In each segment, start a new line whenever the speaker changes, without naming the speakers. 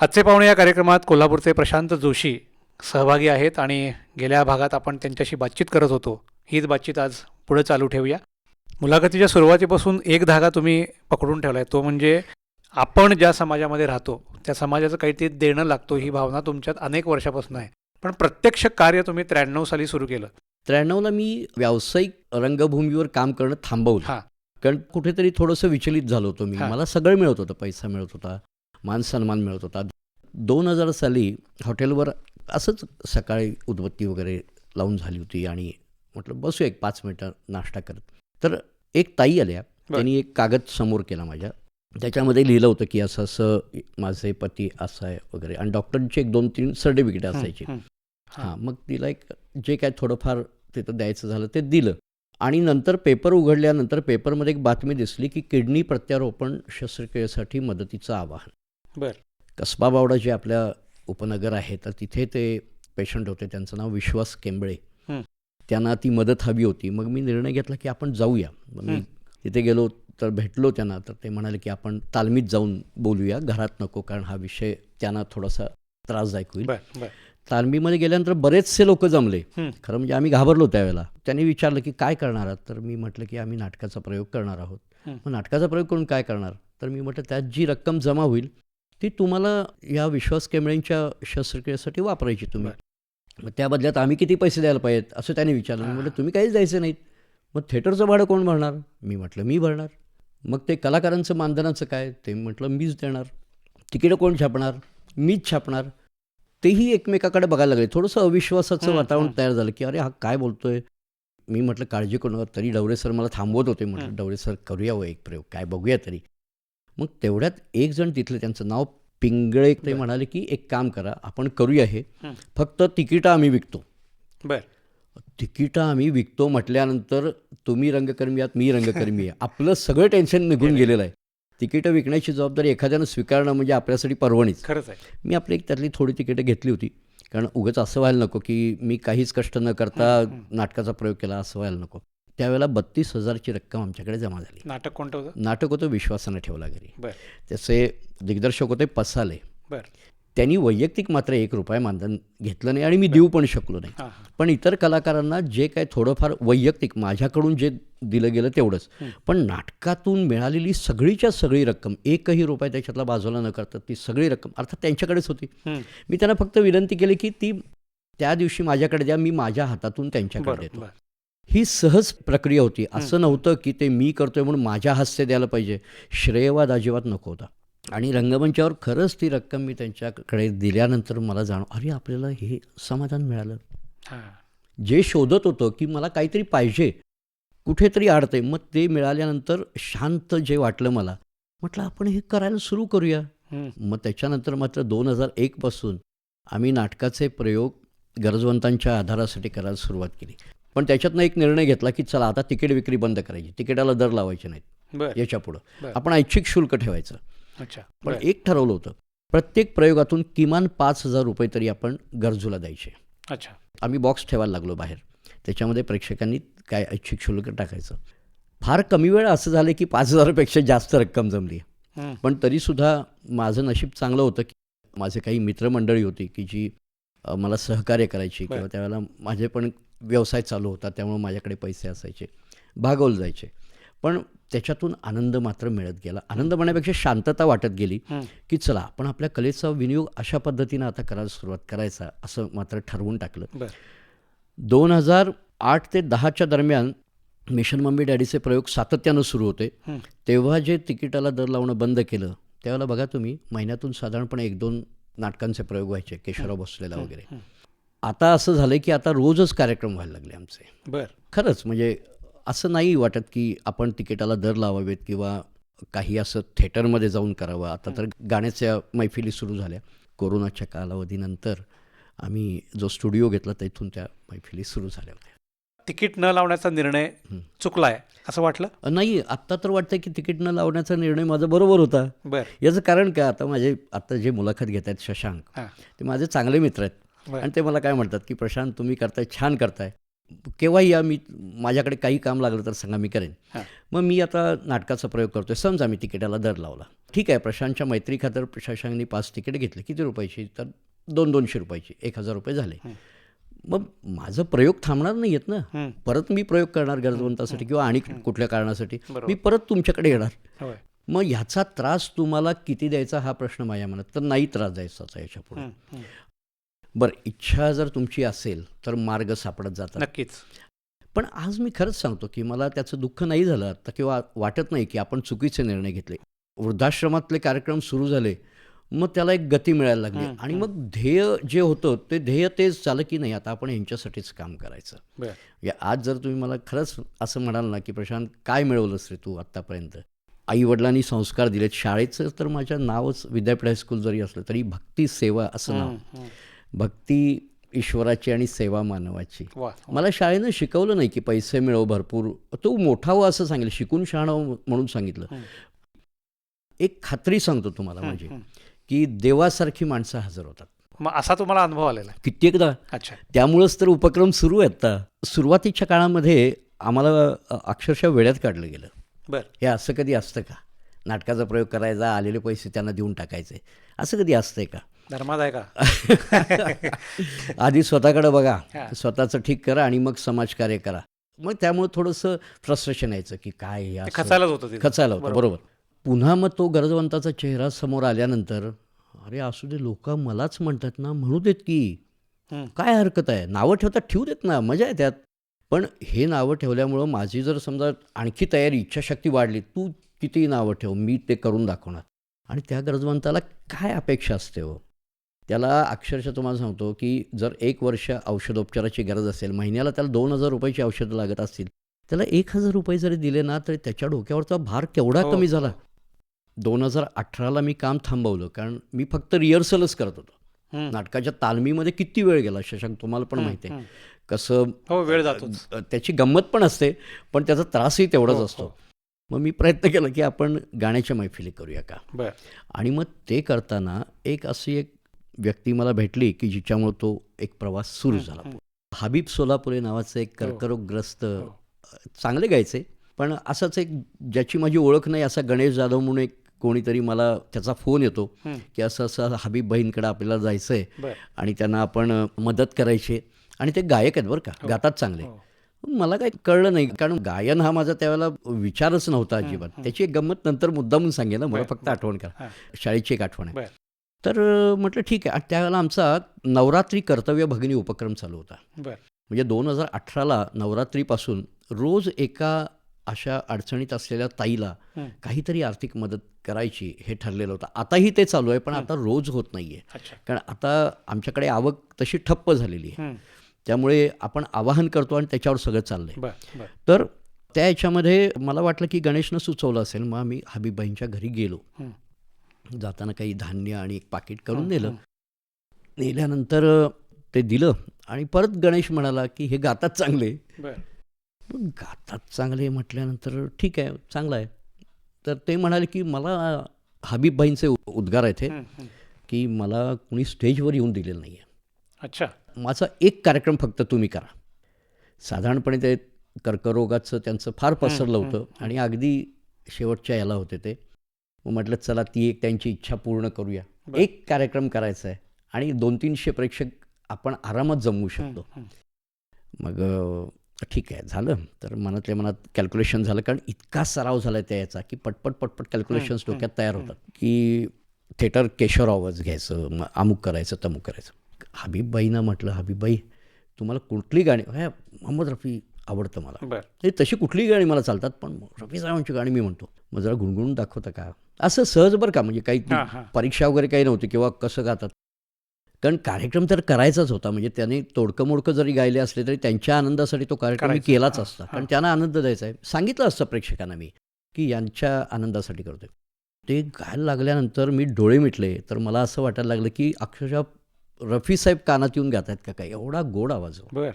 आजचे पाहुणे या कार्यक्रमात कोल्हापूरचे प्रशांत जोशी सहभागी आहेत आणि गेल्या भागात आपण त्यांच्याशी बातचीत करत होतो. हीच बातचीत आज पुढे चालू ठेवूया. मुलाखतीच्या सुरुवातीपासून एक धागा तुम्ही पकडून ठेवला आहे तो म्हणजे आपण ज्या समाजामध्ये राहतो त्या समाजाचं काहीतरी देणं लागतो ही भावना तुमच्यात अनेक वर्षापासून आहे. पण प्रत्यक्ष कार्य तुम्ही त्र्याण्णव साली सुरू केलं.
त्र्याण्णवला मी व्यावसायिक रंगभूमीवर काम करणं थांबवलं.
हां.
कारण कुठेतरी थोडंसं विचलित झालो होतो मी. मला सगळं मिळत होतं पैसा मिळत होता. मान सन्मान मिळत होता. दोन हजार साली हॉटेलवर असंच सकाळी उदबत्ती वगैरे लावून झाली होती आणि म्हटलं बसू एक पाच मिनटं नाश्ता करत. तर एक ताई आल्या. त्यांनी एक कागद समोर केला माझ्या. त्याच्यामध्ये लिहिलं होतं की असं असं माझे पती असं आहे वगैरे. आणि डॉक्टरची एक दोन तीन सर्टिफिकेट असायची.
हां
मग तिला एक जे काय थोडंफार तिथं द्यायचं झालं ते दिलं. आणि नंतर पेपर उघडल्यानंतर पेपरमध्ये एक बातमी दिसली की किडनी प्रत्यारोपण शस्त्रक्रियेसाठी मदतीचं आवाहन.
बर.
कसबा बावडा जे आपल्या उपनगर आहे तर तिथे ते पेशंट होते. त्यांचं नाव विश्वास केंबळे. त्यांना ती मदत हवी होती. मग मी निर्णय घेतला की आपण जाऊया. मी. तिथे गेलो तर भेटलो त्यांना. तर ते म्हणाले की आपण तालमीत जाऊन बोलूया. घरात नको कारण हा विषय त्यांना थोडासा त्रासदायक होईल. तालमीमध्ये गेल्यानंतर बरेचसे लोक जमले. खरं म्हणजे आम्ही घाबरलो त्यावेळेला. त्यांनी विचारलं की काय करणार आहात? तर मी म्हटलं की आम्ही नाटकाचा प्रयोग करणार आहोत. मग नाटकाचा प्रयोग करून काय करणार? तर मी म्हटलं त्यात जी रक्कम जमा होईल ती तुम्हाला या विश्वास केंबळेंच्या शस्त्रक्रियेसाठी वापरायची तुम्ही. मग त्या बदल्यात आम्ही किती पैसे द्यायला पाहिजेत असं त्यांनी विचारलं. मी म्हटलं तुम्ही काहीच द्यायचं नाहीत. मग थिएटरचं भाडं कोण भरणार? मी म्हटलं मी भरणार. मग ते कलाकारांचं मानधनाचं काय? ते म्हटलं मीच देणार. तिकीटं कोण छापणार? मीच छापणार. तेही एकमेकाकडे बघायला लागले. थोडंसं अविश्वासाचं वातावरण. तयार झालं की अरे हा काय बोलतोय? मी म्हटलं काळजी करू नका. तरी डवरे सर मला थांबवत होते. म्हटलं. डवरे सर करूया हो एक प्रयोग. काय बघूया तरी. मग तेवढ्यात एक जण तिथलं त्यांचं नाव पिंगळे ते. म्हणाले की एक काम करा आपण करूया हे. फक्त तिकीटं आम्ही विकतो.
बर.
तिकीटं आम्ही विकतो म्हटल्यानंतर तुम्ही रंगकर्मी आहात मी रंगकर्मी आहे. आपलं सगळं टेन्शन निघून
गेलं.
गेलेलं आहे. तिकीटं विकण्याची जबाबदारी एखाद्यानं स्वीकारणं म्हणजे आपल्यासाठी परवणीच.
खरंच आहे.
मी आपली एक त्यातली थोडी तिकीटं घेतली होती. कारण उगाच असं व्हायला नको की मी काहीच कष्ट न करता. नाटकाचा प्रयोग केला असं व्हायला नको. त्यावेळेला बत्तीस हजारची रक्कम आमच्याकडे जमा झाली.
नाटक कोणतं होतं?
नाटक होतं विश्वासानं ठेवला घरी. त्याचे दिग्दर्शक होते पसाले.
बर.
त्यांनी वैयक्तिक मात्र एक रुपया मानधन घेतलं नाही आणि मी देऊ पण शकलो नाही. पण इतर कलाकारांना जे काय थोडंफार वैयक्तिक माझ्याकडून जे दिलं गेलं तेवढंच. पण नाटकातून मिळालेली सगळीच्या सगळी रक्कम एकही रुपया त्याच्यातला बाजूला न करता ती सगळी रक्कम अर्थात त्यांच्याकडेच होती. मी त्यांना फक्त विनंती केली की ती त्या दिवशी माझ्याकडे द्या मी माझ्या हातातून त्यांच्याकडे देतो. ही सहज प्रक्रिया होती. असं नव्हतं की ते मी करतोय म्हणून माझ्या हस्ते द्यायला पाहिजे. श्रेयवाद अजिबात नको होता. आणि रंगमंचावर खरंच ती रक्कम मी त्यांच्याकडे दिल्यानंतर मला जाणव अरे आपल्याला हे समाधान मिळालं. जे शोधत होतं की मला काहीतरी पाहिजे कुठेतरी अडतंय मग ते मिळाल्यानंतर शांत जे वाटलं मला म्हटलं आपण हे करायला सुरू करूया. मग त्याच्यानंतर मात्र दोन हजार एकपासून आम्ही नाटकाचे प्रयोग गरजवंतांच्या आधारासाठी करायला सुरुवात केली. पण त्याच्यातनं एक निर्णय घेतला की चला आता तिकीट विक्री बंद करायची. तिकिटाला दर लावायचे नाहीत. याच्या पुढं. आपण ऐच्छिक शुल्क ठेवायचं.
अच्छा.
पण एक ठरवलं होतं प्रत्येक प्रयोगातून किमान पाच हजार रुपये तरी आपण गरजूला द्यायचे.
अच्छा.
आम्ही बॉक्स ठेवायला लागलो बाहेर. त्याच्यामध्ये प्रेक्षकांनी काय ऐच्छिक शुल्क टाकायचं. फार कमी वेळा असं झालं की पाच हजारापेक्षा जास्त रक्कम जमली. पण तरीसुद्धा माझं नशीब चांगलं होतं की माझे काही मित्रमंडळी होती की जी मला सहकार्य करायची. किंवा त्यावेळेला माझे पण व्यवसाय चालू होता त्यामुळे माझ्याकडे पैसे असायचे. भागवलं जायचे. पण त्याच्यातून आनंद मात्र मिळत गेला. आनंद म्हणण्यापेक्षा शांतता वाटत गेली. की चला आपण आपल्या कलेचा विनियोग अशा पद्धतीनं आता करायला सुरुवात करायचा असं मात्र ठरवून टाकलं. दोन हजार आठ ते दहाच्या दरम्यान मिशन मम्मी डॅडीचे प्रयोग सातत्यानं सुरू होते. तेव्हा जे तिकिटाला दर लावणं बंद केलं त्यावेळेला बघा तुम्ही महिन्यातून साधारणपणे एक दोन नाटकांचे प्रयोग व्हायचे केशवराव भोसलेला वगैरे. आता असं झालं की आता रोजच कार्यक्रम व्हायला लागले आमचे.
बर.
खरंच म्हणजे असं नाही वाटत की आपण तिकिटाला दर लावावेत किंवा काही असं थिएटरमध्ये जाऊन करावं. आता तर गाण्याच्या मैफिली सुरू झाल्या. कोरोनाच्या कालावधीनंतर आम्ही जो स्टुडिओ घेतला तिथून त्या मैफिली सुरू झाल्या होत्या.
तिकीट न लावण्याचा निर्णय
हं.
चुकलाय असं वाटलं?
नाही आत्ता तर वाटतं की तिकीट न लावण्याचा निर्णय माझा बरोबर होता.
बर.
याचं कारण काय? आता माझे आता जे मुलाखत घेत आहेत शशांक ते माझे चांगले मित्र आहेत. आणि ते मला काय म्हणतात की प्रशांत तुम्ही करताय छान करताय. केव्हाही या मी माझ्याकडे काही काम लागलं तर सांगा मी करेन. मग मी आता नाटकाचा प्रयोग करतोय. समजा मी तिकिटाला दर लावला. ठीक आहे प्रशांतच्या मैत्री खातर प्रशासनाने पाच तिकीट घेतले. किती रुपयाची? तर दोन दोनशे रुपयाची. एक हजार रुपये झाले. मग माझं प्रयोग थांबणार नाही आहेत ना. परत मी प्रयोग करणार गरजवंतासाठी किंवा आणि कुठल्या कारणासाठी. मी परत तुमच्याकडे येणार. मग ह्याचा त्रास तुम्हाला किती द्यायचा हा प्रश्न माझ्या मनात? तर नाही त्रास द्यायचा
याच्यापुढे.
बरं इच्छा जर तुमची असेल तर मार्ग सापडत जातात.
नक्कीच.
पण आज मी खरंच सांगतो की मला त्याचं दुःख नाही झालं आता किंवा वाटत नाही की आपण चुकीचे निर्णय घेतले. वृद्धाश्रमातले कार्यक्रम सुरू झाले मग त्याला एक गती मिळायला लागली. आणि मग ध्येय जे होतं ते ध्येय तेच झालं की नाही आता आपण यांच्यासाठीच काम करायचं. आज जर तुम्ही मला खरंच असं म्हणाल ना की प्रशांत काय मिळवलंस रे तू आत्तापर्यंत? आई वडिलांनी संस्कार दिलेत. शाळेचं तर माझ्या नावच विद्यापीठ हायस्कूल जरी असलं तरी भक्ती सेवा असं नाव. भक्ती ईश्वराची आणि सेवा मानवाची. मला शाळेनं शिकवलं नाही की पैसे मिळव भरपूर. तो मोठा हो असं सांगितलं शिकून शहाणं म्हणून सांगितलं. एक खात्री सांगतो तुम्हाला
हं.
की देवासारखी माणसं हजर होतात.
मग असा तुम्हाला अनुभव आलेला
कित्येकदा.
अच्छा.
त्यामुळंच तर उपक्रम सुरू आहेत. आता सुरुवातीच्या काळामध्ये आम्हाला अक्षरशः वेळात काढलं गेलं.
बर.
हे असं कधी असतं का? नाटकाचा प्रयोग करायचा आलेले पैसे त्यांना देऊन टाकायचे. असं कधी असतंय का?
धर्मात आहे का?
आधी स्वतःकडे बघा. स्वतःचं ठीक करा आणि मग समाजकार्य करा. मग त्यामुळे थोडंसं फ्रस्ट्रेशन यायचं की काय?
खचायलाच होतं.
खचायला होतं बरोबर. पुन्हा मग तो गरजवंताचा चेहरा समोर आल्यानंतर अरे असू दे लोक मलाच म्हणतात ना म्हणू देत की. काय हरकत आहे? नावं ठेवतात ठेवू देत ना मजा आहे त्यात. पण हे नावं ठेवल्यामुळं माझी जर समजा आणखी तयारी इच्छाशक्ती वाढली तू कितीही नावं ठेव मी ते करून दाखवणार. आणि त्या गरजवंताला काय अपेक्षा असते हो? त्याला अक्षरशः तुम्हाला सांगतो की जर एक वर्ष औषधोपचाराची गरज असेल महिन्याला त्याला दोन हजार रुपयाची औषधं लागत असतील त्याला एक हजार रुपये जरी दिले ना तरी त्याच्या डोक्यावरचा भार केवढा
हो,
कमी. झाला दोन हजार अठराला मी काम थांबवलं कारण मी फक्त रिहर्सलच करत होतो. नाटकाच्या तालमीमध्ये किती वेळ गेला शशांक तुम्हाला पण माहिती आहे. कसं
हो वेळ जातोच
अ, त्याची गंमत पण असते पण त्याचा त्रासही तेवढाच
हो,
असतो
हो.
मग मी प्रयत्न केला की आपण गाण्याच्या मैफिली करूया का आणि मग ते करताना एक अशी एक व्यक्ती मला भेटली की जिच्यामुळे तो एक प्रवास सुरू झाला. हबीब सोलापुरे नावाचं एक कर्करोगग्रस्त
हो.
चांगले गायचे पण असंच एक ज्याची माझी ओळख नाही असा गणेश जाधव म्हणून एक कोणीतरी मला त्याचा फोन येतो
हं.
की असं असं हबीब बहीणकडे आपल्याला जायचं आहे आणि त्यांना आपण मदत करायची आणि ते गायक आहेत बरं का गातात चांगले.
हो.
मला काही कळलं नाही कारण गायन हा माझा त्यावेळेला विचारच नव्हता अजिबात. त्याची एक गंमत नंतर मुद्दामून सांगेल ना मला फक्त आठवण करा.
हां.
शाळेची एक आठवण आहे. तर म्हटलं ठीक आहे. त्यावेळेला आमचा नवरात्री कर्तव्य भगिनी उपक्रम चालू होता. म्हणजे दोन हजार अठराला नवरात्रीपासून रोज एका अशा अडचणीत असलेल्या ताईला. काहीतरी आर्थिक मदत करायची हे ठरलेलं होतं. आताही ते चालू आहे पण आता रोज होत नाही आहे कारण आता आमच्याकडे आवक तशी ठप्प झालेली आहे. त्यामुळे आपण आवाहन करतो आणि त्याच्यावर सगळं चाललं आहे
बर बर.
तर त्या याच्यामध्ये मला वाटलं की गणेशनं सुचवलं असेल मग आम्ही हबीबाईंच्या घरी गेलो. जाताना काही धान्य आणि एक पाकिट करून नेलं. नेल्यानंतर ते दिलं आणि परत गणेश म्हणाला की हे गातात चांगले. मग गातात चांगले म्हटल्यानंतर ठीक आहे चांगलं आहे. तर ते म्हणाले की मला हबीबबाईंचे उद्गार आहेत हं. की मला कुणी स्टेजवर येऊन दिलेलं नाही आहे
अच्छा.
माझा एक कार्यक्रम फक्त तुम्ही करा. साधारणपणे ते कर्करोगाचं त्यांचं फार पसरलं होतं आणि अगदी शेवटच्या याला होते ते. मग म्हटलं चला ती एक त्यांची इच्छा पूर्ण करूया. एक कार्यक्रम करायचा आहे आणि दोन तीनशे प्रेक्षक आपण आरामात जमवू शकतो. मग ठीक आहे झालं. तर मनातल्या मनात कॅल्क्युलेशन झालं कारण इतका सराव झाला त्या याचा की पटपट पटपट कॅल्क्युलेशन्स डोक्यात तयार होतात की थिएटर केशवरावच घ्यायचं मग अमुक करायचं तमुक करायचं. हबीबबाईनं म्हटलं हबीबबाई तुम्हाला कुठली गाणी? मोहम्मद रफी आवडतं मला. ते तशी कुठलीही गाणी मला चालतात पण रफी साहेबांची गाणी मी म्हणतो. मग जरा गुणगुणून दाखवता का? असं सहज बरं का म्हणजे काही. परीक्षा वगैरे काही नव्हती किंवा कसं गातात. कारण कार्यक्रम तर करायचाच होता म्हणजे त्यांनी तोडकं मोडकं जरी गायले असले तरी त्यांच्या आनंदासाठी तो कार्यक्रम मी. केलाच असता. कारण त्यांना आनंद द्यायचा आहे. सांगितलं असतं प्रेक्षकांना मी की यांच्या आनंदासाठी करतोय. ते गायला लागल्यानंतर मी डोळे मिटले. तर मला असं वाटायला लागलं की अक्षरशः रफी साहेब कानात येऊन गात आहेत का काय? एवढा गोड आवाज हो.
बर.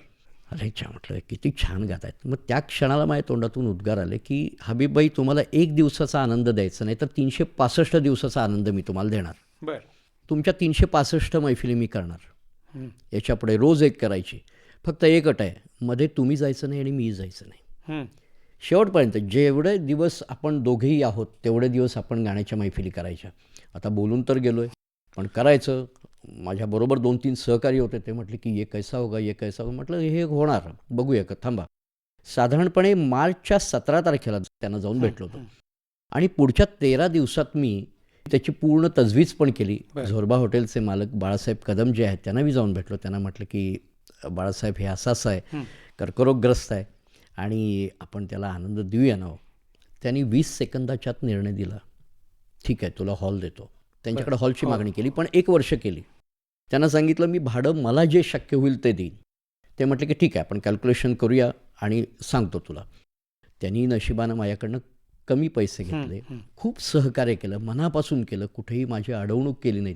अरे छान म्हटलं किती छान गात आहेत. मग त्या क्षणाला माझ्या तोंडातून उद्गार आले की हबीबबाई तुम्हाला एक दिवसाचा आनंद द्यायचा नाही तर तीनशे पासष्ट दिवसाचा आनंद मी तुम्हाला देणार.
बर.
तुमच्या तीनशे पासष्ट मैफिली मी करणार. याच्यापुढे रोज एक करायची. फक्त एक अट आहे मध्ये तुम्ही जायचं नाही आणि मी जायचं नाही.
हं.
शेवटपर्यंत जेवढे दिवस आपण दोघेही आहोत तेवढे दिवस आपण गाण्याच्या मैफिली करायच्या. आता बोलून तर गेलो आहे पण करायचं माझ्याबरोबर दोन तीन सहकारी होते ते म्हटले की ये कैसा होगा ये कैसा होगा? म्हटलं हे होणार बघूया का थांबा. साधारणपणे मार्चच्या सतरा तारखेला त्यांना जाऊन भेटलो होतो. आणि पुढच्या तेरा दिवसात मी त्याची पूर्ण तजवीज पण केली. झोरबा हॉटेलचे मालक बाळासाहेब कदम जे आहेत त्यांना मी जाऊन भेटलो. त्यांना म्हटलं की बाळासाहेब हे असं असं आहे. कर्करोगग्रस्त आहे आणि आपण त्याला आनंद देऊया ना हो. त्यांनी वीस सेकंदाच्या आत निर्णय दिला. ठीक आहे तुला हॉल देतो. त्यांच्याकडे हॉलची
हो.
मागणी केली पण एक वर्ष केली. त्यांना सांगितलं मी भाडं मला जे शक्य होईल ते देईन. ते म्हटले की ठीक आहे आपण कॅल्क्युलेशन करूया आणि सांगतो तुला. त्यांनी नशिबानं माझ्याकडनं कमी पैसे घेतले. खूप सहकार्य केलं मनापासून केलं कुठेही माझी अडवणूक केली नाही.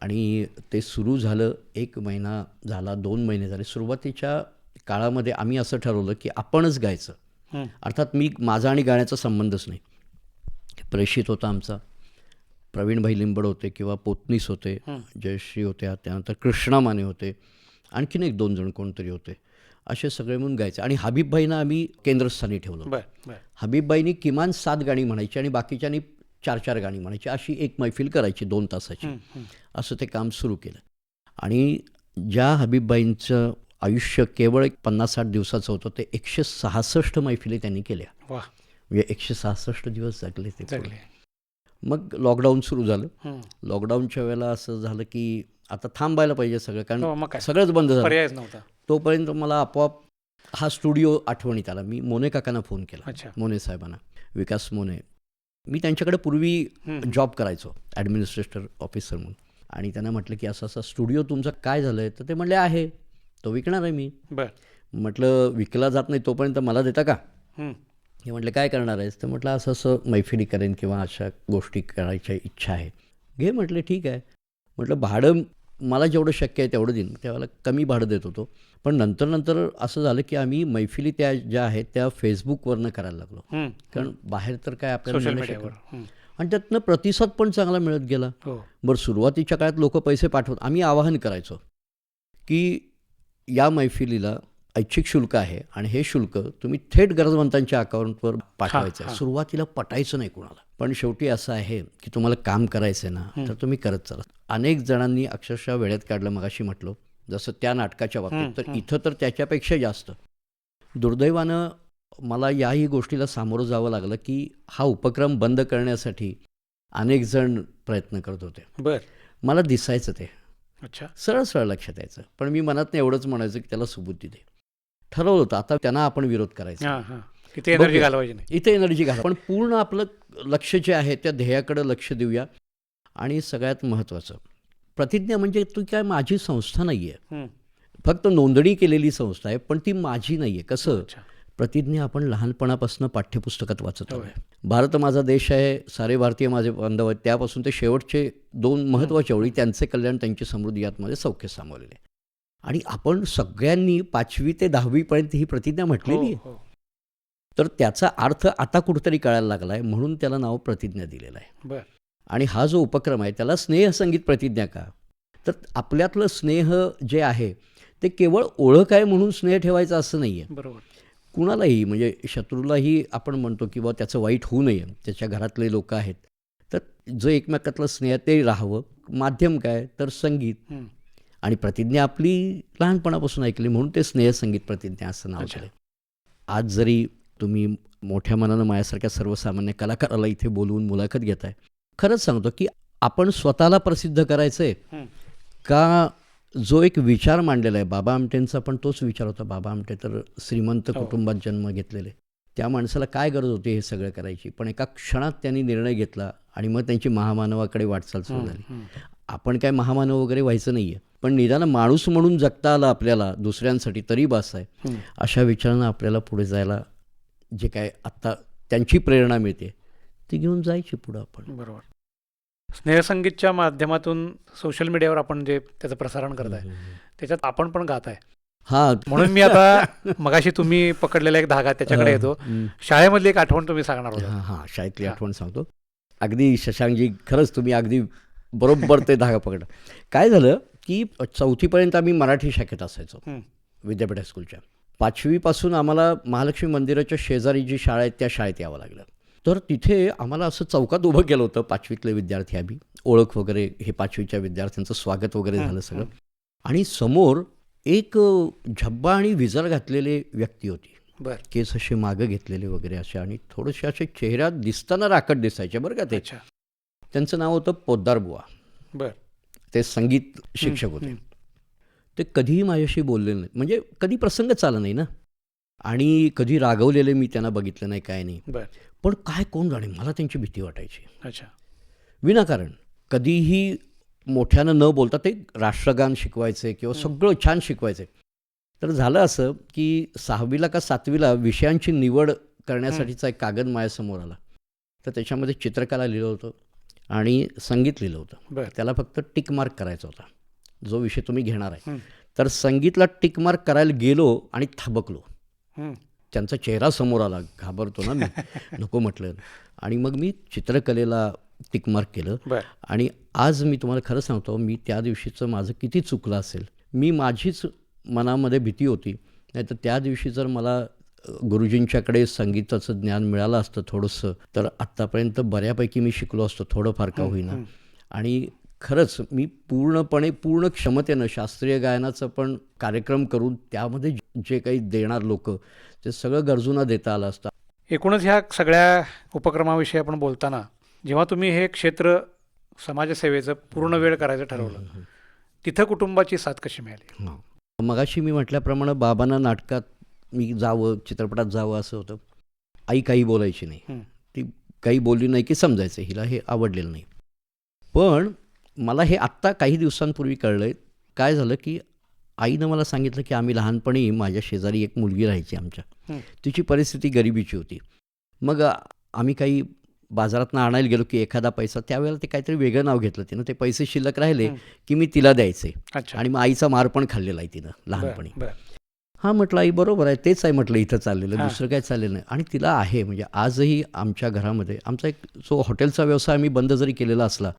आणि ते सुरू झालं एक महिना झाला दोन महिने झाले. सुरुवातीच्या काळामध्ये आम्ही असं ठरवलं की आपणच गायचं. अर्थात मी माझा आणि गाण्याचा संबंधच नाही. प्रेषित होता आमचा. प्रवीणभाई लिंबड होते किंवा पोतनीस होते. जयश्री होत्या त्यानंतर कृष्णा माने होते आणखीन एक दोन जण कोणतरी होते असे सगळे म्हणून गायचे. आणि हबीबभाईंना आम्ही केंद्रस्थानी ठेवलं. हबीबबाईंनी किमान सात गाणी म्हणायची आणि बाकीच्यांनी चार चार गाणी म्हणायची. अशी एक मैफिल करायची दोन तासाची. असं ते काम सुरू केलं. आणि ज्या हबीबबाईंचं आयुष्य केवळ एक पन्नास साठ दिवसाचं होतं ते एकशे सहासष्ट मैफिली त्यांनी केल्या. म्हणजे एकशे सहासष्ट दिवस जगले ते मग लॉकडाऊन सुरू झालं.
हं.
लॉकडाऊनच्या वेळेला असं झालं की आता थांबायला पाहिजे सगळं
हो,
कारण
काय?
सगळंच बंद झालं. तोपर्यंत मला आपोआप हा स्टुडिओ आठवणीत आला. मी मोने काकांना फोन केला. मोने साहेबांना. विकास मोने. मी त्यांच्याकडे पूर्वी
हं.
जॉब करायचो ॲडमिनिस्ट्रेटर ऑफिसर म्हणून. आणि त्यांना म्हटलं की असं असं स्टुडिओ तुमचा काय झालं आहे तर ते म्हणले आहे. तो विकणार आहे मी. म्हटलं विकला जात नाही तोपर्यंत मला देता का?
हं.
म्हटलं काय करणार आहेस? तर म्हटलं असं असं मैफिली करेन किंवा अशा गोष्टी करायच्या इच्छा आहे. घे म्हटलं ठीक आहे. म्हटलं भाडं मला जेवढं शक्य आहे तेवढं देईन. त्यावेळेला कमी भाडं देत होतो. पण नंतर नंतर असं झालं की आम्ही मैफिली त्या ज्या आहेत त्या फेसबुकवरनं करायला लागलो. कारण बाहेर तर काय आपल्याला. आणि त्यातनं प्रतिसाद पण चांगला मिळत गेला.
हो.
बरं सुरुवातीच्या काळात लोक पैसे पाठवत आम्ही आवाहन करायचो की या मैफिलीला ऐच्छिक शुल्क आहे आणि हे शुल्क तुम्ही थेट गरजवंतांच्या अकाउंटवर पाठवायचं. आहे. सुरुवातीला पटायचं नाही कुणाला. पण शेवटी असं आहे की तुम्हाला काम करायचं आहे ना तर तुम्ही करत चला. अनेक जणांनी अक्षरशः वेळेत काढलं मगाशी म्हटलं. जसं त्या नाटकाच्या बाबतीत तर इथं तर त्याच्यापेक्षा जास्त. दुर्दैवानं मला याही गोष्टीला सामोरं जावं लागलं की हा उपक्रम बंद करण्यासाठी अनेक जण प्रयत्न करत होते.
बर.
मला दिसायचं ते.
अच्छा.
सरळ सरळ लक्षात यायचं. पण मी मनात एवढंच म्हणायचं की त्याला सुबुद्धी दे. ठरवलं होतं. आता त्यांना आपण विरोध करायचा.
तिथे एनर्जी. घालवायची नाही.
इथे एनर्जी घाला. पण पूर्ण आपलं लक्ष जे आहे त्या ध्येयाकडे लक्ष देऊया. आणि सगळ्यात महत्त्वाचं प्रतिज्ञा म्हणजे ती काय माझी संस्था नाही आहे. फक्त नोंदणी केलेली संस्था आहे पण ती माझी नाही आहे कसं प्रतिज्ञा आपण लहानपणापासून पाठ्यपुस्तकात वाचत. आहोत भारत माझा देश आहे सारे भारतीय माझे बांधव आहेत. त्यापासून ते शेवटचे दोन महत्त्वाच्या ओळी त्यांचे कल्याण त्यांची समृद्धी यातमध्ये सौख्य सामावलेले आहे आणि आपण सगळ्यांनी पाचवी ते दहावीपर्यंत ही प्रतिज्ञा म्हटलेली आहे.
हो, हो.
तर त्याचा अर्थ आता कुठेतरी कळायला लागला आहे म्हणून त्याला नाव प्रतिज्ञा दिलेलं आहे. आणि हा जो उपक्रम आहे त्याला स्नेहसंगीत प्रतिज्ञा का? तर आपल्यातलं स्नेह जे आहे ते केवळ ओळख आहे म्हणून स्नेह ठेवायचा असं नाही आहे
बरोबर.
कुणालाही म्हणजे शत्रूलाही आपण म्हणतो की बुवा त्याचं वाईट होऊ नये त्याच्या घरातले लोक आहेत. तर जो एकमेकातलं स्नेह ते राहावं. माध्यम काय? तर संगीत. आणि प्रतिज्ञा आपली लहानपणापासून ऐकली म्हणून ते स्नेहसंगीत प्रतिज्ञा असं नाव. झालं आज जरी तुम्ही मोठ्या मनानं माझ्यासारख्या सर्वसामान्य कलाकाराला इथे बोलवून मुलाखत घेताय खरंच सांगतो की आपण स्वतःला प्रसिद्ध करायचं आहे. का जो एक विचार मांडलेला आहे बाबा आमटेंचा पण तोच विचार होता बाबा आमटे तर श्रीमंत
हो.
कुटुंबात जन्म घेतलेले त्या माणसाला काय गरज होती हे सगळं करायची पण एका क्षणात त्यांनी निर्णय घेतला आणि मग त्यांची महामानवाकडे वाटचाल सुरू झाली. आपण काय महामानव वगैरे व्हायचं नाही आहे पण निदान माणूस म्हणून जगता आलं आपल्याला दुसऱ्यांसाठी तरी बास आहे. अशा विचारानं आपल्याला पुढे जायला जे काय आत्ता त्यांची प्रेरणा मिळते ती घेऊन जायची पुढं आपण.
बरोबर. स्नेहसंगीतच्या माध्यमातून सोशल मीडियावर आपण जे त्याचं प्रसारण करताय त्याच्यात आपण पण गात आहे.
हा.
म्हणून मी आता मगाशी तुम्ही पकडलेला एक धागा त्याच्याकडे येतो. शाळेमधली एक आठवण तुम्ही सांगणार होता.
हां हां. शाळेतली. आठवण सांगतो. अगदी शशांकजी खरंच तुम्ही अगदी बरोबर ते धागा पकडा काय झालं? की चौथीपर्यंत आम्ही मराठी शाखेत असायचो. विद्यापीठ हायस्कूलच्या. पाचवीपासून आम्हाला महालक्ष्मी मंदिराच्या शेजारी जी शाळा आहे त्या शाळेत यावं लागलं. तर तिथे आम्हाला असं चौकात उभं केलं होतं पाचवीतले विद्यार्थी आम्ही. ओळख वगैरे हे पाचवीच्या विद्यार्थ्यांचं स्वागत वगैरे झालं सगळं. आणि समोर एक झब्बा आणि विजार घातलेले व्यक्ती होती.
बर.
केस असे मागं घेतलेले वगैरे असे आणि थोडेसे असे चेहऱ्यात दिसताना राकट दिसायचे बरं का ते.
अच्छा.
त्यांचं नाव होतं पोद्दार बुवा
बर.
ते संगीत शिक्षक होते. ते कधीही माझ्याशी बोलले नाही. म्हणजे कधी प्रसंग आला नाही ना. आणि कधी रागवलेले मी त्यांना बघितलं नाही काय नाही.
बर.
पण काय कोण जाणे मला त्यांची भीती वाटायची.
अच्छा.
विनाकारण. कधीही मोठ्यानं न बोलता ते राष्ट्रगान शिकवायचे किंवा सगळं छान शिकवायचे. तर झालं असं की सहावीला का सातवीला विषयांची निवड करण्यासाठीचा एक कागद माझ्यासमोर आला. तर त्याच्यामध्ये चित्रकला लिहिलं होतं. आणि संगीत लिहिलं होतं. त्याला फक्त टिक मार्क करायचा होता. जो विषय तुम्ही घेणार आहे. तर संगीतला टिक मार्क करायला गेलो आणि थाबकलो. त्यांचा चेहरा समोर आला. घाबरतो ना मी. नको म्हटलं. आणि मग मी चित्रकलेला टिक मार्क केलं. आणि आज मी तुम्हाला खरं सांगतो मी त्या दिवशीचं माझं किती चुकलं असेल. मी माझीच मनामध्ये भीती होती. नाही तर त्या दिवशी जर मला गुरुजींच्याकडे संगीताचं ज्ञान मिळालं असतं थोडंसं तर आत्तापर्यंत बऱ्यापैकी मी शिकलो असतो थोडंफार का होईना. आणि खरंच मी पूर्णपणे पूर्ण क्षमतेनं शास्त्रीय गायनाचं पण कार्यक्रम करून त्यामध्ये जे काही देणार लोक ते सगळं गरजूंना देता आलं असतं.
एकूणच ह्या सगळ्या उपक्रमाविषयी आपण बोलताना जेव्हा तुम्ही हे क्षेत्र समाजसेवेचं पूर्ण वेळ करायचं ठरवलं तिथं कुटुंबाची साथ कशी मिळाली?
मगाशी मी म्हटल्याप्रमाणे बाबांना नाटकात मी जावं चित्रपटात जावं असं होतं. आई काही बोलायची नाही. ती काही बोलली नाही की समजायचं. हिला हे आवडलेलं नाही. पण मला हे आत्ता काही दिवसांपूर्वी कळलं आहे काय झालं की आईनं मला सांगितलं की आम्ही लहानपणी माझ्या शेजारी एक मुलगी राहायची आमच्या. तिची परिस्थिती गरिबीची होती. मग आम्ही काही बाजारातनं आणायला गेलो की एखादा पैसा त्यावेळेला ते काहीतरी वेगळं नाव घेतलं तिनं. ते पैसे शिल्लक राहिले. की मी तिला द्यायचे. आणि मग आईचा मार पण खाल्लेला आहे तिनं लहानपणी. हां म्हटलं आई बरोबर आहे तेच आहे म्हटलं इथं चाललेलं. दुसरं काय चाललेलं नाही. आणि तिला आहे म्हणजे आजही आमच्या घरामध्ये आमचा एक जो हॉटेलचा व्यवसाय आम्ही बंद जरी केलेला असला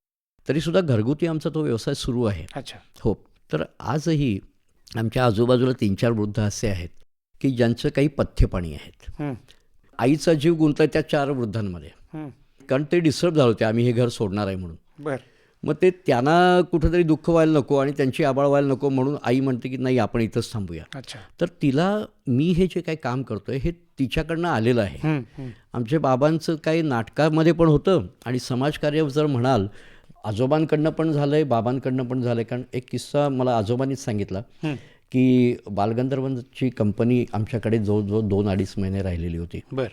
तरीसुद्धा घरगुती आमचा तो व्यवसाय सुरू आहे.
अच्छा.
हो. तर आजही आमच्या आजूबाजूला तीन चार वृद्ध असे आहेत की ज्यांचं काही पथ्यपाणी आहेत. आईचा जीव गुंतला त्या चार वृद्धांमध्ये. कारण ते डिस्टर्ब झाले होते आम्ही हे घर सोडणार आहे म्हणून.
बर.
मग ते त्यांना कुठंतरी दुःख व्हायला नको आणि त्यांची आबाळ व्हायला नको म्हणून आई म्हणते की नाही आपण इथंच थांबूया.
अच्छा.
तर तिला मी हे जे काही काम करतोय हे तिच्याकडनं आलेलं आहे. आमच्या बाबांचं काही नाटकामध्ये पण होतं आणि समाजकार्य जर म्हणाल आजोबांकडनं पण झालं आहे बाबांकडनं पण झालं आहे कारण एक किस्सा मला आजोबांनीच सांगितला. की बालगंधर्वांची कंपनी आमच्याकडे जवळजवळ दोन अडीच महिने राहिलेली होती.
बर.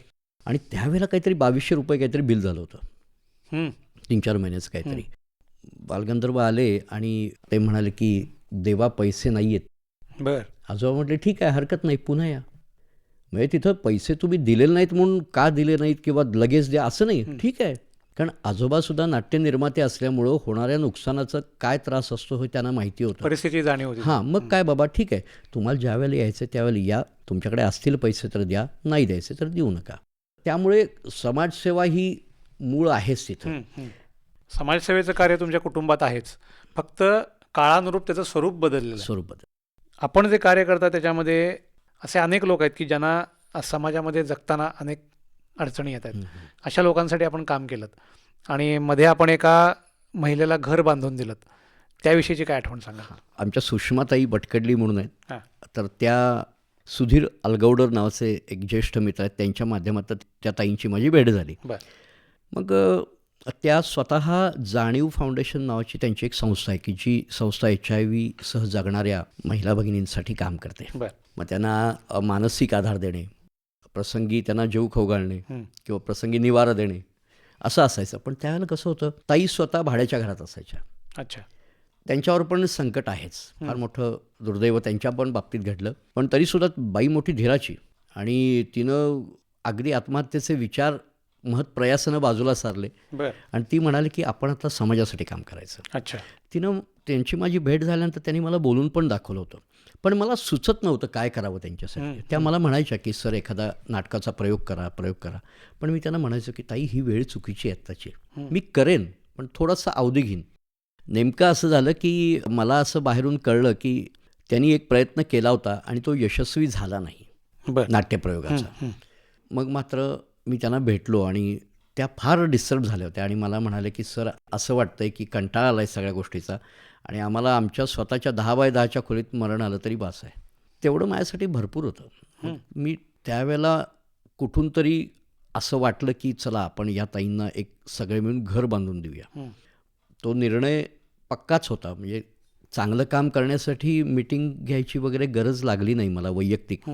आणि त्यावेळेला काहीतरी बावीसशे रुपये काहीतरी बिल झालं होतं. तीन चार महिन्याचं काहीतरी. बालगंधर्व आले आणि ते म्हणाले की देवा पैसे नाही आहेत
बर.
आजोबा म्हटले ठीक आहे हरकत नाही पुन्हा या. म्हणजे तिथं पैसे तुम्ही दिलेले नाहीत म्हणून का दिले नाहीत किंवा लगेच द्या असं नाही. ठीक आहे. कारण आजोबासुद्धा नाट्य निर्माते असल्यामुळं होणाऱ्या नुकसानाचा काय त्रास असतो हे त्यांना माहिती होतं.
परिस्थिती जाणीव होती.
हां मग काय बाबा ठीक आहे. तुम्हाला ज्या वेळेला यायचं त्यावेळेला या. तुमच्याकडे असतील पैसे तर द्या. नाही द्यायचे तर देऊ नका. त्यामुळे समाजसेवा ही मूळ आहेच तिथं.
समाजसेवेचं कार्य तुमच्या कुटुंबात आहेच. फक्त काळानुरूप त्याचं स्वरूप बदललेलं आहे.
स्वरूपात
आपण जे कार्य करता त्याच्यामध्ये असे अनेक लोक आहेत की ज्यांना समाजामध्ये जगताना अनेक अडचणी येत आहेत. अशा लोकांसाठी आपण काम केलं आणि मध्ये आपण एका महिलेला घर बांधून दिलं त्याविषयीची काय आठवण सांगा?
आमच्या सुषमाताई भटकडली म्हणून आहेत. तर त्या सुधीर अलगवडर नावाचे एक ज्येष्ठ मित्र आहेत. त्यांच्या माध्यमातून त्या ताईंची माझी भेट झाली. मग त्या स्वतः जाणीव फाउंडेशन नावाची त्यांची एक संस्था आहे की जी संस्था एच आय व्ही सह जगणाऱ्या महिला भगिनींसाठी काम करते. मग त्यांना मानसिक आधार देणे प्रसंगी त्यांना जीव खाऊ घालणे. किंवा प्रसंगी निवारा देणे असं असायचं. पण त्यावेळेला कसं होतं ताई स्वतः भाड्याच्या घरात असायच्या.
अच्छा.
त्यांच्यावर पण संकट आहेच. फार मोठं दुर्दैव त्यांच्या पण बाबतीत घडलं. पण तरीसुद्धा बाई मोठी धीराची आणि तिनं अगदी आत्महत्येचे विचार महत् प्रयासानं बाजूला सारले. आणि ती म्हणाली की आपण आता समाजासाठी काम करायचं.
अच्छा.
तिनं त्यांची माझी भेट झाल्यानंतर त्यांनी मला बोलून पण दाखवलं होतं. पण मला सुचत नव्हतं काय करावं त्यांच्यासाठी. त्या मला म्हणायच्या की सर एखादा नाटकाचा प्रयोग करा प्रयोग करा. पण मी त्यांना म्हणायचो की ताई ही वेळ चुकीची आहे आत्ताची. मी करेन पण थोडासा अवधी घेईन. नेमकं असं झालं की मला असं बाहेरून कळलं की त्यांनी एक प्रयत्न केला होता आणि तो यशस्वी झाला नाही. नाट्यप्रयोगाचा. मग मात्र मी त्यांना भेटलो आणि त्या फार डिस्टर्ब झाल्या होत्या. आणि मला म्हणाले की सर असं वाटतंय की कंटाळा आला आहे सगळ्या गोष्टीचा आणि आम्हाला आमच्या स्वतःच्या दहा बाय दहाच्या खोलीत मरण आलं तरी बास आहे. तेवढं माझ्यासाठी भरपूर होतं. मी त्यावेळेला कुठून तरी असं वाटलं की चला आपण या ताईंना एक सगळे मिळून घर बांधून देऊया. तो निर्णय पक्काच होता. म्हणजे चांगलं काम करण्यासाठी मिटिंग घ्यायची वगैरे गरज लागली नाही मला वैयक्तिक.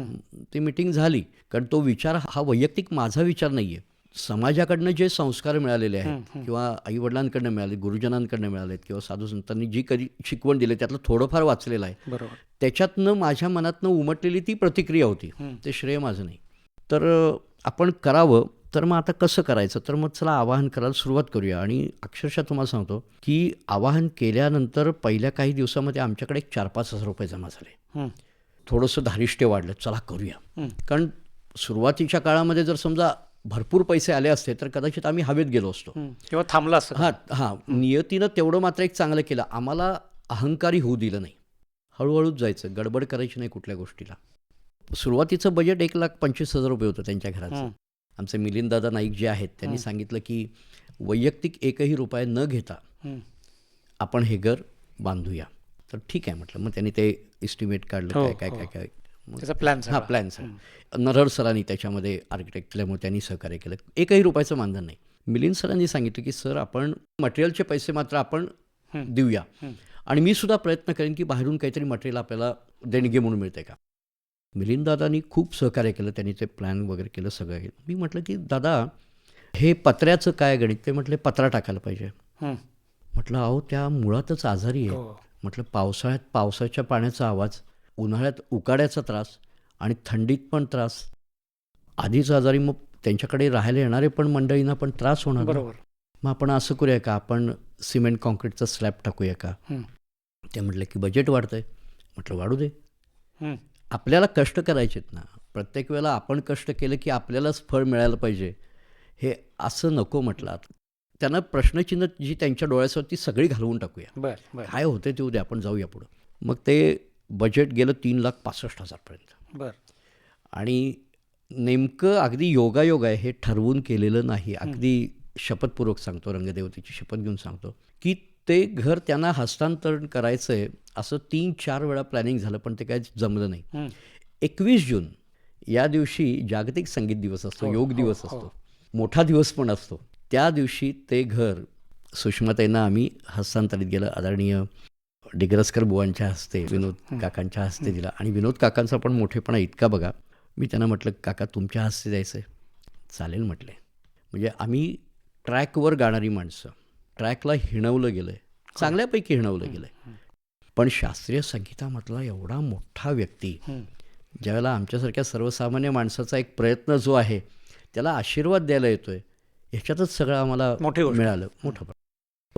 ती मिटिंग झाली कारण तो विचार हा वैयक्तिक माझा विचार नाही आहे समाजाकडनं जे संस्कार मिळालेले आहेत किंवा आईवडिलांकडनं मिळाले गुरुजनांकडनं मिळालेत किंवा साधू संतांनी जी कधी शिकवण दिली त्यातलं थोडंफार वाचलेलं आहे.
बरोबर.
त्याच्यातनं माझ्या मनातनं उमटलेली ती प्रतिक्रिया होती. ते श्रेय माझं नाही. तर आपण करावं तर मग आता कसं करायचं? तर मग चला आवाहन करायला सुरुवात करूया. आणि अक्षरशः तुम्हाला सांगतो की आवाहन केल्यानंतर पहिल्या काही दिवसामध्ये आमच्याकडे एक चार पाच हजार रुपये जमा झाले. थोडंसं धारिष्ट्य वाढलं. चला करूया. कारण सुरुवातीच्या काळामध्ये जर समजा भरपूर पैसे आले असते तर कदाचित आम्ही हवेत गेलो असतो.
किंवा थांबला असं
हां हां. नियतीनं तेवढं मात्र एक चांगलं केलं. आम्हाला अहंकारी होऊ दिलं नाही. हळूहळूच जायचं. गडबड करायची नाही कुठल्या गोष्टीला. सुरुवातीचं बजेट एक लाख पंचवीस हजार रुपये होतं त्यांच्या घराचं. आमचे मिलिंददादा नाईक जे आहेत त्यांनी सांगितलं की वैयक्तिक एकही रुपये न घेता. आपण हे घर बांधूया. तर ठीक आहे म्हटलं. मग त्यांनी ते इस्टिमेट काढलं
हो,
काय काय
हो.
काय काय.
त्याचा प्लॅन
हा प्लॅन सर नरहर सरांनी त्याच्यामध्ये आर्किटेक्ट केल्यामुळे त्यांनी सहकार्य केलं. एकही रुपयाचं मानधन नाही. मिलिंद सरांनी सांगितलं की सर आपण मटेरियलचे पैसे मात्र आपण. देऊया. आणि मी सुद्धा प्रयत्न करेन की बाहेरून काहीतरी मटेरियल आपल्याला देणगी म्हणून मिळते का? मिलिंद दादानी खूप सहकार्य केलं त्यांनी ते प्लॅन वगैरे केलं सगळं केलं मी म्हटलं की दादा हे पत्र्याचं काय गणित ते म्हटले पत्रा टाकायला पाहिजे
हं.
म्हटलं अहो त्या मुळातच आजारी आहे
हो.
म्हटलं पावसाळ्यात पावसाच्या पाण्याचा आवाज उन्हाळ्यात उकाड्याचा त्रास आणि थंडीत पण त्रास आधीच आजारी मग त्यांच्याकडे राहायला येणारे पण मंडळींना पण त्रास होणार.
बरोबर
मग आपण असं करूया का आपण सिमेंट कॉन्क्रीटचा स्लॅब टाकूया का
हं.
ते म्हटलं की बजेट वाढतंय म्हटलं वाढू दे
हं.
आपल्याला कष्ट करायचेत ना. प्रत्येक वेळेला आपण कष्ट केलं की आपल्यालाच फळ मिळायला पाहिजे. हे असं नको म्हटलं त्यांना प्रश्नचिन्ह जी त्यांच्या डोळ्यासमोर ती सगळी घालवून टाकूया. काय होते ते उद्या आपण जाऊया पुढं. मग ते बजेट गेलं तीन लाख पासष्ट हजारपर्यंत.
बर.
आणि नेमकं अगदी योगायोग आहे हे ठरवून केलेलं नाही. अगदी शपथपूर्वक सांगतो रंगदेवतेची शपथ घेऊन सांगतो की ते घर त्यांना हस्तांतरण करायचं आहे असं तीन चार वेळा प्लॅनिंग झालं पण ते काय जमलं नाही.
हं.
एकवीस जून या दिवशी जागतिक संगीत दिवस असतो योग दिवस असतो. मोठा दिवस पण असतो. त्या दिवशी ते घर सुषमाताईंना आम्ही हस्तांतरित केलं. आदरणीय डिग्रसकर बुवांच्या हस्ते विनोद काकांच्या हस्ते दिला. आणि विनोद काकांचा पण मोठेपणा इतका बघा मी त्यांना म्हटलं काका तुमच्या हस्ते द्यायचं आहे चालेल म्हटले. म्हणजे आम्ही ट्रॅकवर गाणारी माणसं. ट्रॅकला हिणवलं गेलं आहे चांगल्यापैकी हिणवलं गेलं आहे पण शास्त्रीय संगीतामधला एवढा मोठा व्यक्ती. ज्यावेळेला आमच्यासारख्या सर्वसामान्य माणसाचा एक प्रयत्न जो आहे त्याला आशीर्वाद द्यायला येतोय ह्याच्यातच सगळं आम्हाला
मोठी.
मिळालं. मोठं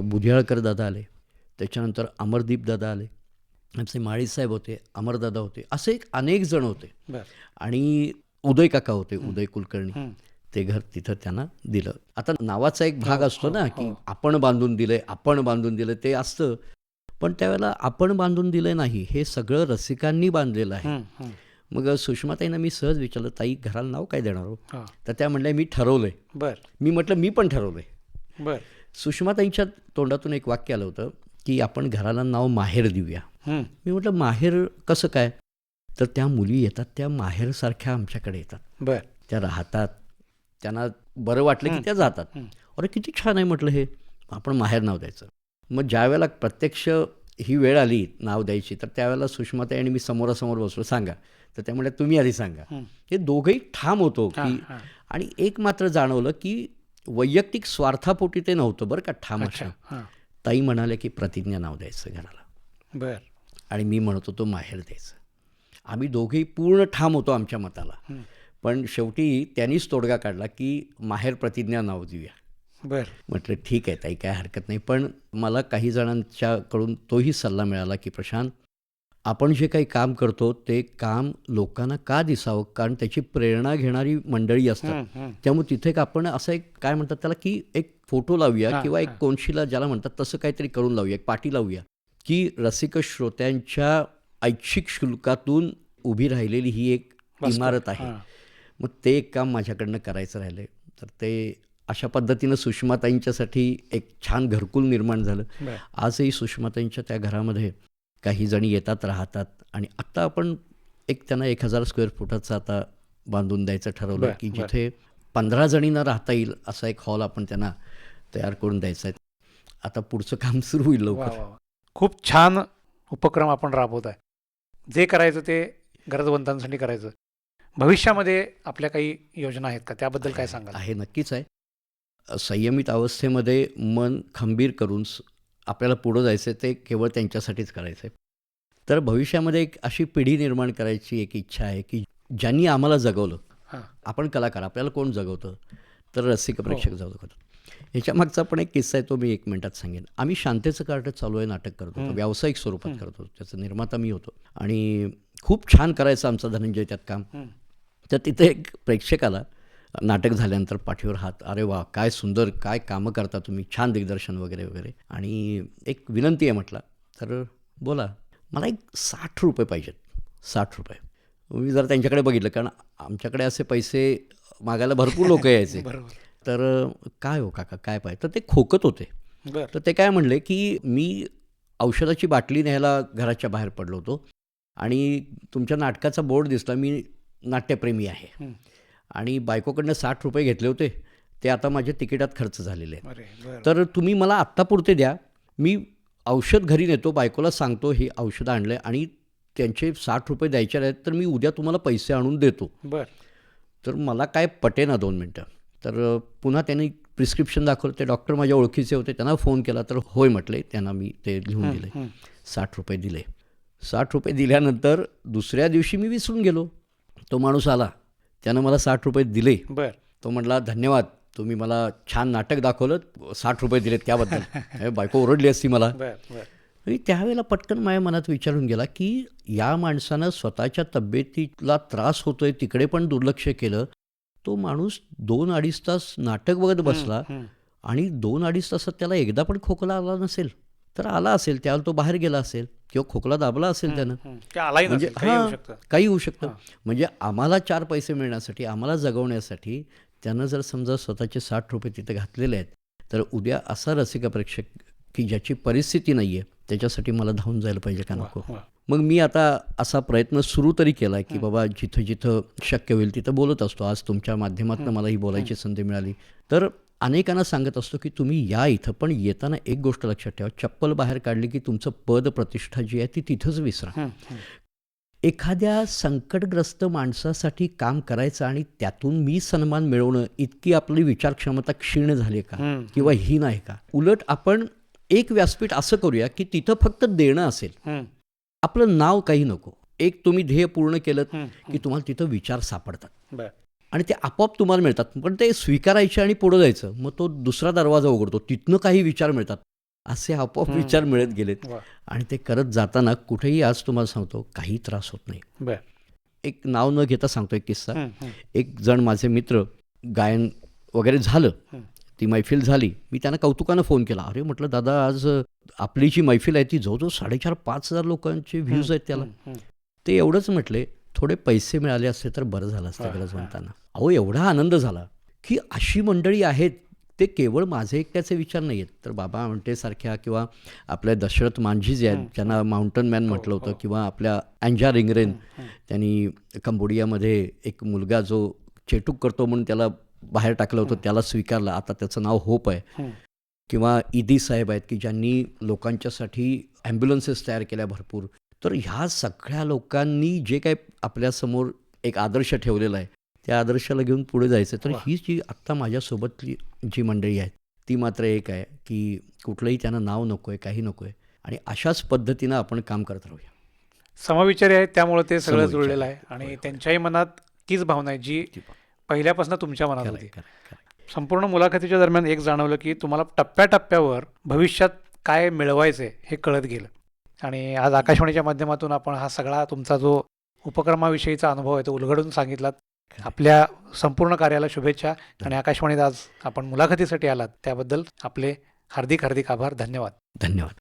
बुधियाळकर दादा आले. त्याच्यानंतर अमरदीप दादा आले. आमचे माळी साहेब होते अमरदादा होते असे एक अनेक जण होते. आणि उदय काका होते उदय कुलकर्णी. ते घर तिथं त्यांना दिलं. आता नावाचा एक भाग असतो ना की आपण बांधून दिलंय आपण बांधून दिलं ते असतं. पण त्यावेळेला आपण बांधून दिलं नाही हे सगळं रसिकांनी बांधलेलं आहे.
हं. हं.
मग सुषमाताईंना मी सहज विचारलं ताई घराला नाव काय देणार हो?
हा.
तर त्या म्हणल्या मी ठरवलंय.
बर.
मी म्हटलं मी पण ठरवलंय.
बर.
सुषमाताईंच्या तोंडातून एक वाक्य आलं होतं की आपण घराला नाव माहेर देऊया.
हं.
मी म्हटलं माहेर कसं काय? तर त्या मुली येतात त्या माहेरसारख्या आमच्याकडे येतात.
बर.
त्या राहतात त्यांना बरं वाटलं की त्या जातात. अरे किती छान आहे म्हटलं हे. आपण माहेर नाव द्यायचं. मग ज्या वेळेला प्रत्यक्ष ही वेळ आली नाव द्यायची तर त्यावेळेला सुषमाताई आणि मी समोरासमोर बसलो. सांगा. तर त्यामुळे तुम्ही आधी सांगा.
हं.
दोघंही ठाम होतो की. आणि एक मात्र जाणवलं की वैयक्तिक स्वार्थापोटी ते नव्हतं बरं का ठाम
अच्छा
असं ताई म्हणाले की प्रतिज्ञा नाव द्यायचं घराला.
बर.
आणि मी म्हणत होतो माहेर द्यायचं. आम्ही दोघेही पूर्ण ठाम होतो आमच्या मताला. पण शेवटी त्यांनीच तोडगा काढला की माहेर प्रतिज्ञा नाव देऊया
बर
म्हटलं ठीक आहे ताई काय हरकत नाही पण मला काही जणांच्याकडून तोही सल्ला मिळाला की प्रशांत आपण जे काही काम करतो ते काम लोकांना का दिसावं कारण त्याची प्रेरणा घेणारी मंडळी असतात. त्यामुळे तिथे आपण असं एक काय म्हणतात त्याला की एक फोटो लावूया किंवा एक. कोनशीला ज्याला म्हणतात तसं काहीतरी करून लावूया एक पाटी लावूया की रसिक श्रोत्यांच्या ऐच्छिक शुल्कातून उभी राहिलेली ही एक इमारत आहे. मग ते एक काम माझ्याकडनं करायचं राहिलं तर ते अशा पद्धतीनं सुषमाताईंच्यासाठी एक छान घरकुल निर्माण झालं. आजही सुषमाताईंच्या त्या घरामध्ये काही जणी येतात राहतात आणि आत्ता आपण एक त्यांना एक हजार स्क्वेअर फुटाचं आता बांधून द्यायचं ठरवलं की. जिथे पंधरा जणींना राहता येईल असा एक हॉल आपण त्यांना तयार करून द्यायचा आहे आता पुढचं काम सुरू होईल लवकर.
खूप छान उपक्रम आपण राबवत आहे जे करायचं ते गरजवंतांसाठी करायचं भविष्यामध्ये आपल्या काही योजना आहेत का त्याबद्दल काय सांगाल
आहे नक्कीच आहे संयमित अवस्थेमध्ये मन खंबीर करून आपल्याला पुढं जायचं ते केवळ त्यांच्यासाठीच करायचं आहे तर भविष्यामध्ये एक अशी पिढी निर्माण करायची एक इच्छा आहे की ज्यांनी आम्हाला जगवलं. आपण कलाकार आपल्याला कोण जगवतं तर रसिक प्रेक्षक
हो.
जगवतात ह्याच्या मागचा पण एक किस्सा आहे तो मी एक मिनिटात सांगेन आम्ही शांतेचं कार्ट चालू आहे नाटक करत होतो. व्यावसायिक स्वरूपात. करत होतो त्याचा निर्माता मी होतो आणि खूप छान करायचं आमचा धनंजय त्यात काम. तर तिथे एक प्रेक्षकाला नाटक झाल्यानंतर पाठीवर हात अरे वा काय सुंदर काय कामं करता तुम्ही छान दिग्दर्शन वगैरे वगैरे. आणि एक विनंती आहे म्हटलं तर बोला मला एक साठ रुपये पाहिजेत साठ रुपये. मी जर त्यांच्याकडे बघितलं कारण आमच्याकडे असे पैसे मागायला भरपूर लोक यायचे. तर काय हो काका काय पाहिजे? तर ते खोकत होते. तर ते काय म्हणले की मी औषधाची बाटली न्यायला घराच्या बाहेर पडलो होतो आणि तुमच्या नाटकाचा बोर्ड दिसला मी नाट्यप्रेमी आहे. आणि बायकोकडनं साठ रुपये घेतले होते ते आता माझ्या तिकिटात खर्च झालेले आहेत. तर तुम्ही मला आत्तापुरते द्या. मी औषध घरी नेतो बायकोला सांगतो हे औषधं आणलं आणि त्यांचे साठ रुपये द्यायचे आहेत तर मी उद्या तुम्हाला पैसे आणून देतो.
बर.
तर मला काय पटे ना दोन मिनटं. तर पुन्हा त्यांनी प्रिस्क्रिप्शन दाखवलं ते डॉक्टर माझ्या ओळखीचे होते त्यांना फोन केला तर होय म्हटले त्यांना मी ते लिहून दिले. साठ रुपये दिले. साठ रुपये दिल्यानंतर दुसऱ्या दिवशी मी विसरून गेलो. तो माणूस आला. त्यानं मला साठ रुपये दिले.
बर.
तो म्हटला धन्यवाद. तुम्ही मला छान नाटक दाखवलं साठ रुपये दिले त्याबद्दल. बायको ओरडली असती मला. आणि त्यावेळेला पटकन माझ्या मनात विचारून गेला की या माणसानं स्वतःच्या तब्येतीला त्रास होतोय तिकडे पण दुर्लक्ष केलं. तो माणूस दोन अडीच तास नाटक बघत बसला. आणि दोन अडीच तासात त्याला एकदा पण खोकला आला नसेल तर आला असेल. त्याला तो बाहेर गेला असेल. किंवा खोकला दाबला असेल त्यानं म्हणजे
नसेल काही होऊ
हां,
शकतं.
काही होऊ शकतं. म्हणजे आम्हाला चार पैसे मिळण्यासाठी आम्हाला जगवण्यासाठी त्यानं जर समजा स्वतःचे साठ रुपये तिथे घातलेले आहेत तर उद्या असा रसिक प्रेक्षक की ज्याची परिस्थिती नाही आहे त्याच्यासाठी मला धावून जायला पाहिजे का नको. मग मी आता असा प्रयत्न सुरू तरी केला आहे की बाबा जिथं जिथं शक्य होईल तिथं बोलत असतो. आज तुमच्या माध्यमातून मला ही. बोलायची संधी मिळाली. तर अनेकांना सांगत असतो की तुम्ही या इथं पण येताना एक गोष्ट लक्षात ठेवा चप्पल बाहेर काढली की तुमचं पद प्रतिष्ठा जी आहे ती तिथंच विसरा. एखाद्या संकटग्रस्त माणसासाठी काम करायचं आणि त्यातून मी सन्मान मिळवणं इतकी आपली विचार क्षमता क्षीण झाली का
हं.
किंवा हीन आहे का उलट आपण एक व्यासपीठ असं करूया की तिथं फक्त देणं असेल. आपलं नाव काही नको एक तुम्ही ध्येय पूर्ण केलं. की तुम्हाला तिथं विचार सापडतात आणि ते आपोआप तुम्हाला मिळतात. पण ते स्वीकारायचे आणि पुढं जायचं. मग तो दुसरा दरवाजा उघडतो. तिथनं काही विचार मिळतात. असे आपोआप. विचार मिळत गेलेत. आणि ते करत जाताना कुठेही आज तुम्हाला सांगतो काही त्रास होत नाही. एक नाव न घेता सांगतो एक किस्सा. एक जण माझे मित्र गायन वगैरे झालं. ती मैफिल झाली. मी त्यांना कौतुकानं फोन केला. अरे म्हटलं दादा आज आपली जी मैफिल आहे ती जवळजवळ साडेचार पाच हजार लोकांचे व्ह्यूज आहेत त्याला. ते एवढंच म्हटले थोडे पैसे मिळाले असते तर बरं झालं असतं
हा,
गरजवंतांना अहो एवढा आनंद झाला की अशी मंडळी आहेत ते केवळ माझे एकट्याचे विचार नाही आहेत तर बाबा म्हणतेसारख्या किंवा आपल्या दशरथ मांझी जे आहेत
हं.
ज्यांना माउंटन मॅन
हो,
म्हटलं होतं
हो.
किंवा आपल्या अँजा रिंगरेन
हं.
त्यांनी कंबोडियामध्ये एक मुलगा जो चेटूक करतो म्हणून त्याला बाहेर टाकलं होतं त्याला स्वीकारलं आता त्याचं नाव होप आहे
हं.
किंवा ईदी साहेब आहेत की ज्यांनी लोकांच्यासाठी ॲम्ब्युलन्सेस तयार केल्या भरपूर तर ह्या सगळ्या लोकांनी जे काय आपल्यासमोर एक आदर्श ठेवलेला आहे त्या आदर्शाला घेऊन पुढे जायचं तर. ही जी आत्ता माझ्यासोबतली जी मंडळी आहेत ती मात्र एक आहे की कुठलंही त्यांना नाव नको आहे काही नको आहे आणि अशाच पद्धतीनं आपण काम करत राहूया
समविचारी आहेत त्यामुळे ते सगळं. जुळलेलं आहे आणि. त्यांच्याही मनात तीच भावना आहे जी. पहिल्यापासून तुमच्या मनात होती. संपूर्ण मुलाखतीच्या दरम्यान एक जाणवलं की तुम्हाला टप्प्याटप्प्यावर भविष्यात काय मिळवायचं हे कळत गेलं आणि आज आकाशवाणीच्या माध्यमातून आपण हा सगळा तुमचा जो उपक्रमाविषयीचा अनुभव आहे तो उलगडून सांगितलात. आपल्या संपूर्ण कार्याला शुभेच्छा आणि आकाशवाणीत आज आपण मुलाखतीसाठी आलात. त्याबद्दल आपले हार्दिक हार्दिक आभार. धन्यवाद.
धन्यवाद.